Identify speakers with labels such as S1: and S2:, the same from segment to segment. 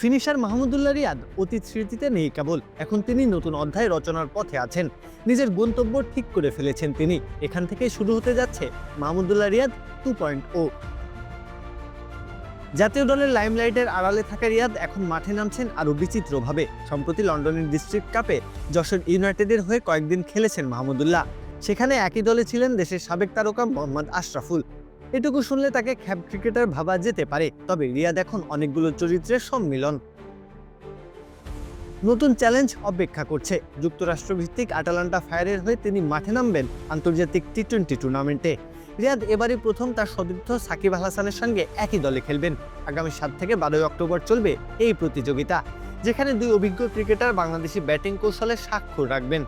S1: Finisher Mahmudullah Riyad অতীত স্মৃতিতে নেই কেবল, এখন তিনি নতুন অধ্যায় রচনার পথে আছেন। নিজের গন্তব্য ঠিক করে ফেলেছেন তিনি। এখান থেকে শুরু হতে যাচ্ছে মাহমুদুল্লাহ রিয়াদ টু পয়েন্ট ও জাতীয় দলের লাইমলাইটের আড়ালে থাকা রিয়াদ এখন মাঠে নামছেন আরও বিচিত্রভাবে। সম্প্রতি লন্ডনের ডিস্ট্রিক্ট কাপে যশোর ইউনাইটেডের হয়ে কয়েকদিন খেলেছেন মাহমুদুল্লাহ। সেখানে একই দলে ছিলেন দেশের সাবেক তারকা মোহাম্মদ আশরাফুল। এটুকু শুনলে তাকে খ্যাপ ক্রিকেটার ভাবা যেতে পারে, তবে রিয়াদ এখন অনেকগুলো চরিত্রের সম্মিলন। নতুন চ্যালেঞ্জ অপেক্ষা করছে। যুক্তরাষ্ট্র ভিত্তিক আটালান্টা ফায়ারের হয়ে তিনি মাঠে নামবেন আন্তর্জাতিক টি টোয়েন্টি টুর্নামেন্টে। রিয়াদ এবারই প্রথম তার সতীর্থ সাকিব হাসানের সঙ্গে একই দলে খেলবেন। আগামী সাত থেকে বারোই অক্টোবর চলবে এই প্রতিযোগিতা, যেখানে দুই অভিজ্ঞ ক্রিকেটার বাংলাদেশি ব্যাটিং কৌশলে স্বাক্ষর রাখবেন।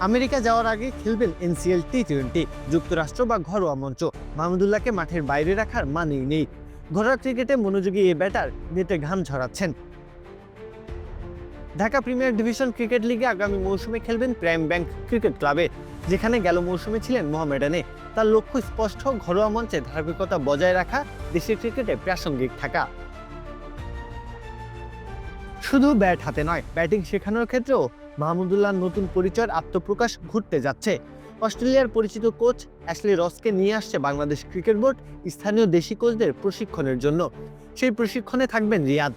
S1: আমেরিকা যাওয়ার আগে খেলবেন এনসিএল টি টোয়েন্টি যুক্তরাষ্ট্র বা ঘরোয়া মঞ্চ। মাহমুদুল্লাহকে মাঠের বাইরে রাখার মানেই নেই। ঘরোয়া ক্রিকেটে মনোযোগী এই ব্যাটার নেটে ঘাম ছড়াচ্ছেন ঢাকা প্রিমিয়ার ডিভিশন ক্রিকেট লিগে আগামী মৌসুমে খেলবেন প্রাইম ব্যাংক ক্রিকেট ক্লাবে, যেখানে গেল মৌসুমে ছিলেন মোহামেডানে তার লক্ষ্য স্পষ্ট, ঘরোয়া মঞ্চে ধারাবাহিকতা বজায় রাখা দেশের ক্রিকেটে প্রাসঙ্গিক থাকা। শুধু ব্যাট হাতে নয়, ব্যাটিং শেখানোর ক্ষেত্রেও মাহমুদুল্লাহর নতুন পরিচয়ের আত্মপ্রকাশ ঘটতে যাচ্ছে। অস্ট্রেলিয়ার পরিচিত কোচ অ্যাশলি রসকে নিয়ে আসছে বাংলাদেশ ক্রিকেট বোর্ড স্থানীয় দেশি কোচদের প্রশিক্ষণের জন্য। সেই প্রশিক্ষণে থাকবেন রিয়াদ।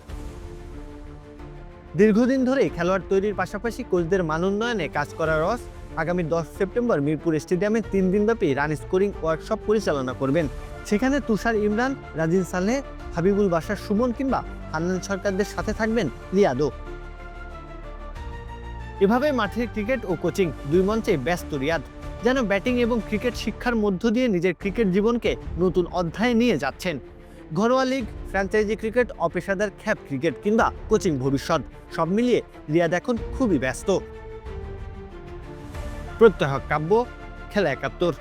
S1: দীর্ঘদিন ধরে খেলোয়াড় তৈরির পাশাপাশি কোচদের মান উন্নয়নে কাজ করা রস আগামী দশ সেপ্টেম্বর মিরপুর স্টেডিয়ামে তিন দিনব্যাপী রান স্কোরিং ওয়ার্কশপ পরিচালনা করবেন। সেখানে তুষার ইমরান, রাজিন সালেহ, হাবিবুল বাসার সুমন কিংবা হান্নান সরকারদের সাথে থাকবেন রিয়াদও এভাবে মাঠের ক্রিকেট ও কোচিং দুই মঞ্চে ব্যস্ত রিয়াদ, যেন ব্যাটিং এবং ক্রিকেট শিক্ষার মধ্য দিয়ে নিজের ক্রিকেট জীবনকে নতুন অধ্যায়ে নিয়ে যাচ্ছেন। ঘরোয়া লিগ, ফ্র্যাঞ্চাইজি ক্রিকেট, অপেশাদার খ্যাপ ক্রিকেট কিংবা কোচিং ভবিষ্যৎ, সব মিলিয়ে রিয়াদ এখন খুবই ব্যস্ত। প্রত্যহ কাব্য, খেলা একাত্তর।